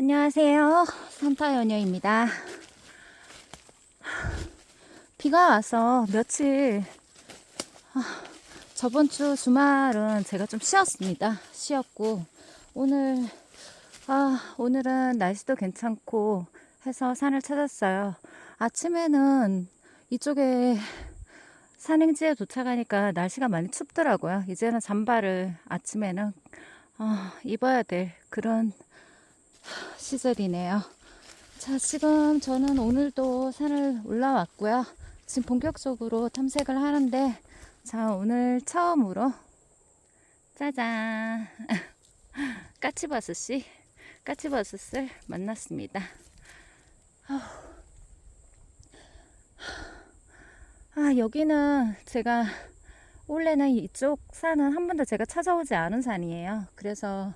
안녕하세요. 산타 연녀입니다. 비가 와서 며칠, 아, 저번 주 주말은 제가 좀 쉬었습니다. 쉬었고, 오늘, 아, 오늘은 날씨도 괜찮고 해서 산을 찾았어요. 아침에는 이쪽에 산행지에 도착하니까 날씨가 많이 춥더라고요. 이제는 잠바를 아침에는 어, 입어야 될 그런 시절이네요. 자, 지금 저는 오늘도 산을 올라왔고요. 지금 본격적으로 탐색을 하는데, 자, 오늘 처음으로, 짜잔. 까치버섯씨, 까치버섯을 만났습니다. 아, 여기는 제가 원래는 이쪽 산은 한 번도 제가 찾아오지 않은 산이에요. 그래서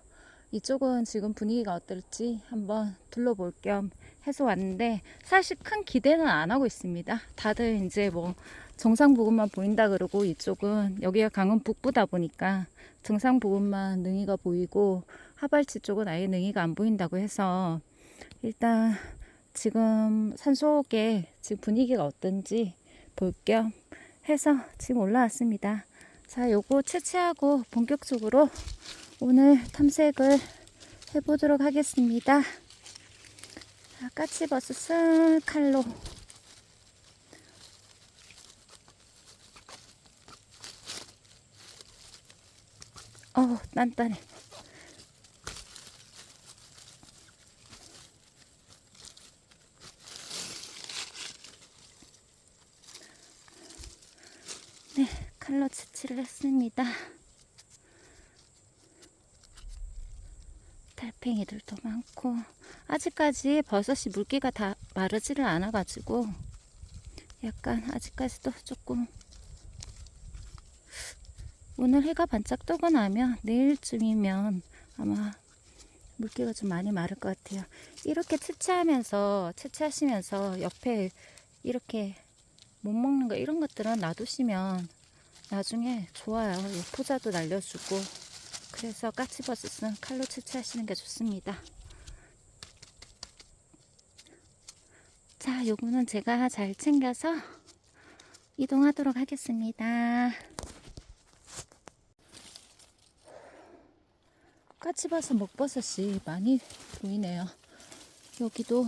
이쪽은 지금 분위기가 어떨지 한번 둘러볼 겸 해서 왔는데 사실 큰 기대는 안 하고 있습니다. 다들 이제 뭐 정상 부분만 보인다 그러고 이쪽은 여기가 강원 북부다 보니까 정상 부분만 능이가 보이고 하발치 쪽은 아예 능이가 안 보인다고 해서 일단 지금 산 속에 지금 분위기가 어떤지 볼 겸 해서 지금 올라왔습니다. 자, 요거 채취하고 본격적으로 오늘 탐색을 해보도록 하겠습니다. 자, 까치버섯은 칼로. 어우, 단단해. 네, 칼로 채취를 했습니다. 팽이들도 많고 아직까지 버섯이 물기가 다 마르지를 않아 가지고 약간 아직까지도 조금 오늘 해가 반짝 뜨고 나면 내일쯤이면 아마 물기가 좀 많이 마를 것 같아요. 이렇게 채취하면서 채취하시면서 옆에 이렇게 못 먹는 거 이런 것들은 놔두시면 나중에 좋아요. 이 포자도 날려주고 그래서 까치버섯은 칼로 채취하시는 게 좋습니다. 자, 요거는 제가 잘 챙겨서 이동하도록 하겠습니다. 까치버섯, 먹버섯이 많이 보이네요. 여기도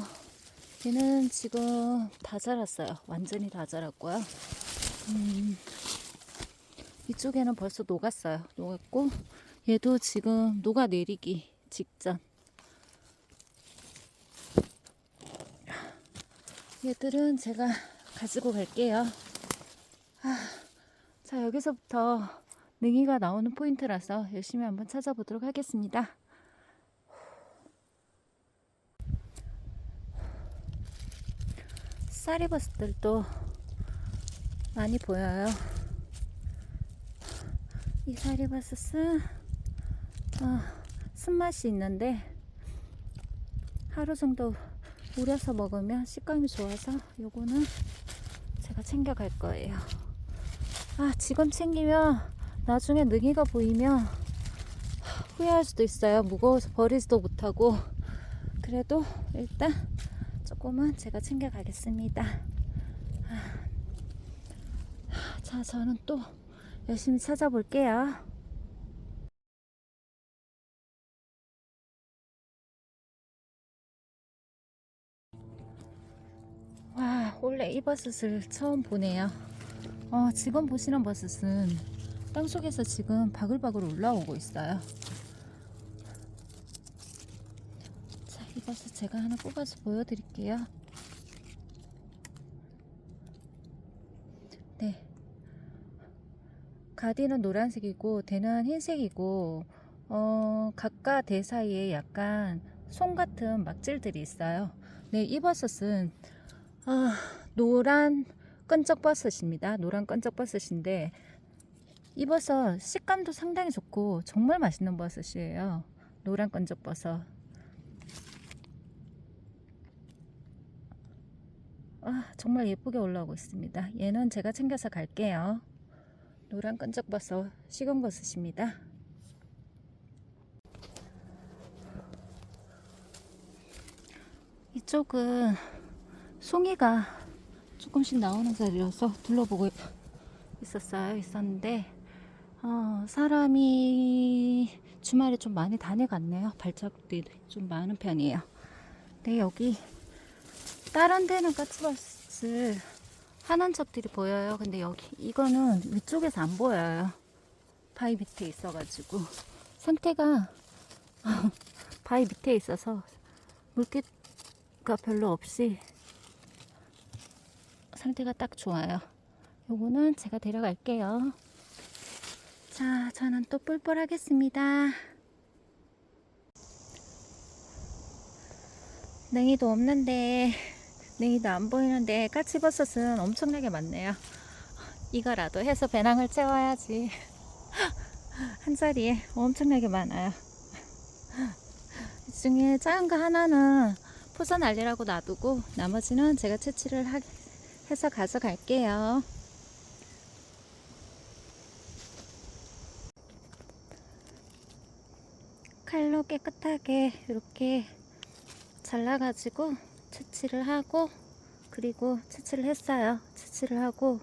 얘는 지금 다 자랐어요. 완전히 다 자랐고요. 음, 이쪽에는 벌써 녹았어요. 녹았고 얘도 지금 녹아내리기 직전. 얘들은 제가 가지고 갈게요. 아, 자, 여기서부터 능이가 나오는 포인트라서 열심히 한번 찾아보도록 하겠습니다. 쌀이버섯들도 많이 보여요. 이 쌀이버섯은 어, 쓴맛이 있는데 하루 정도 우려서 먹으면 식감이 좋아서 요거는 제가 챙겨갈 거예요. 아 지금 챙기면 나중에 능이가 보이면 후회할 수도 있어요. 무거워서 버리지도 못하고 그래도 일단 조금은 제가 챙겨가겠습니다. 아, 자 저는 또 열심히 찾아볼게요. 원래 이 버섯을 처음 보네요. 어, 지금 보시는 버섯은 땅 속에서 지금 바글바글 올라오고 있어요. 자, 이 버섯 제가 하나 뽑아서 보여드릴게요. 네. 가디는 노란색이고, 대는 흰색이고, 어, 각과 대 사이에 약간 송 같은 막질들이 있어요. 네, 이 버섯은 아, 노란 끈적버섯입니다. 노란 끈적버섯인데 이 버섯 식감도 상당히 좋고 정말 맛있는 버섯이에요. 노란 끈적버섯. 아, 정말 예쁘게 올라오고 있습니다. 얘는 제가 챙겨서 갈게요. 노란 끈적버섯, 식은 버섯입니다. 이쪽은 송이가 조금씩 나오는 자리여서 둘러보고 있었어요. 있었는데 어, 사람이 주말에 좀 많이 다녀갔네요. 발자국들이 좀 많은 편이에요. 근데 여기 다른 데는 까치바스 하는 적들이 보여요. 근데 여기 이거는 위쪽에서 안 보여요. 바위 밑에 있어가지고 상태가 바위 밑에 있어서 물기가 별로 없이 상태가 딱 좋아요. 요거는 제가 데려갈게요. 자, 저는 또 뿔뿔 하겠습니다. 냉이도 없는데, 냉이도 안 보이는데, 까치버섯은 엄청나게 많네요. 이거라도 해서 배낭을 채워야지. 한 자리에 엄청나게 많아요. 이 중에 작은 거 하나는 포선 알리라고 놔두고, 나머지는 제가 채취를 하, 해서 가져갈게요. 칼로 깨끗하게 이렇게 잘라가지고 채취를 하고 그리고 채취를 했어요. 채취를 하고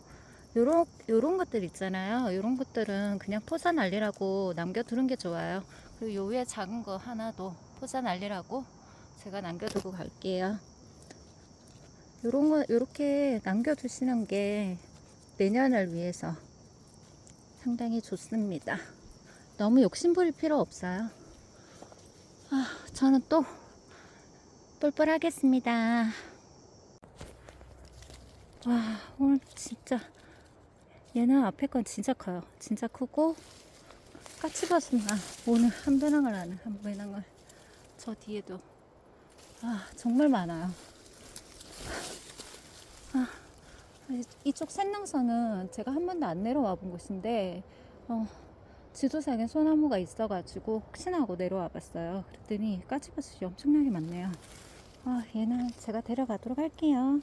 요런 요런 것들 있잖아요. 요런 것들은 그냥 포자 날리라고 남겨두는 게 좋아요. 그리고 요 위에 작은 거 하나도 포자 날리라고 제가 남겨두고 갈게요. 요런 거 요렇게 남겨 두시는 게 내년을 위해서 상당히 좋습니다. 너무 욕심 부릴 필요 없어요. 아, 저는 또 뿔뿔 하겠습니다. 와, 오늘 진짜 얘는 앞에 건 진짜 커요. 진짜 크고 까치버섯만 오늘 한 배낭을 하는 한 배낭을 저 뒤에도 아 정말 많아요. 아, 이쪽 산능선은 제가 한 번도 안 내려와 본 곳인데 어, 지도상에 소나무가 있어가지고 혹시나 하고 내려와 봤어요. 그랬더니 까치버섯이 엄청나게 많네요. 아, 얘는 제가 데려가도록 할게요.